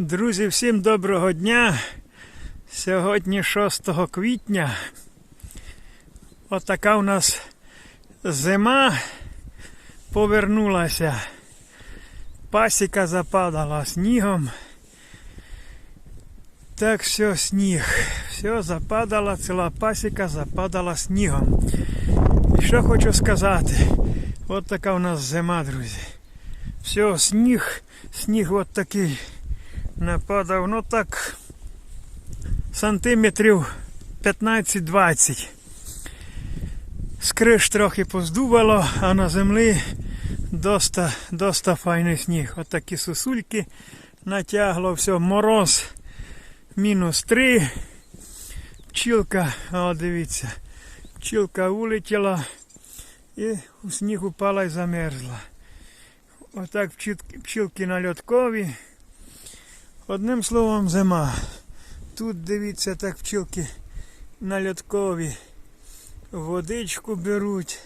Друзі, всім доброго дня. Сьогодні 6 квітня. Отака у нас зима повернулася. Пасіка западала снігом. Так все сніг. Все западала, ціла пасіка западала снігом. І що хочу сказати? От така у нас зима, друзі. Все, сніг, сніг от такий нападав, ну так сантиметрів 15-20. З криш трохи поздувало, а на землі доста, доста файний сніг. От такі сосульки натягло, все, мороз мінус 3. Пчілка, о, дивіться, пчілка улетіла і у сніг упала і замерзла. Отак пчіл- пчілки на льоткові. Одним словом, зима. Тут дивіться, так пчілки на льоткові водичку беруть.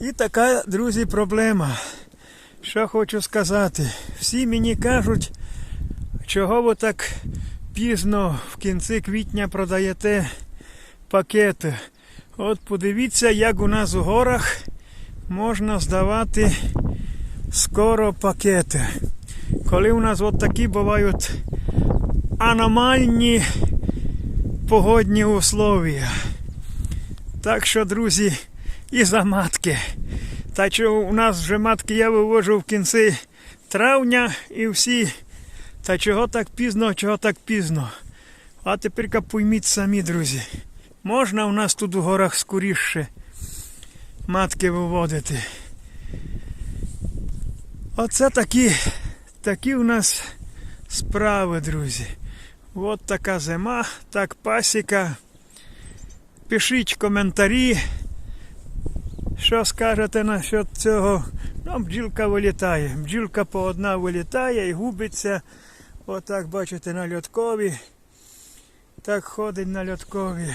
І така, друзі, проблема. Що хочу сказати. Всі мені кажуть, чого ви так пізно в кінці квітня продаєте пакети. От подивіться, як у нас у горах можна здавати скоро пакети. Коли у нас от такі бувають аномальні погодні условия. Так що, друзі, і за матки. Та що у нас вже матки я вивожу в кінці травня і всі. Та чого так пізно, чого так пізно. А тепер пойміть самі, друзі. Можна у нас тут у горах скоріше матки виводити. Оце такі, такі у нас справи, друзі. От така зима, так пасіка. Пишіть коментарі, що скажете насчет цього. Ну, бджілка вилітає. Бджілка по одна вилітає і губиться. Отак, бачите, на льоткові. Так ходить на льоткові.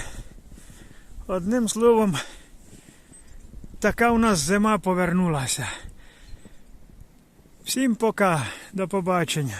Одним словом, така у нас зима повернулася. Всім пока, до побачення.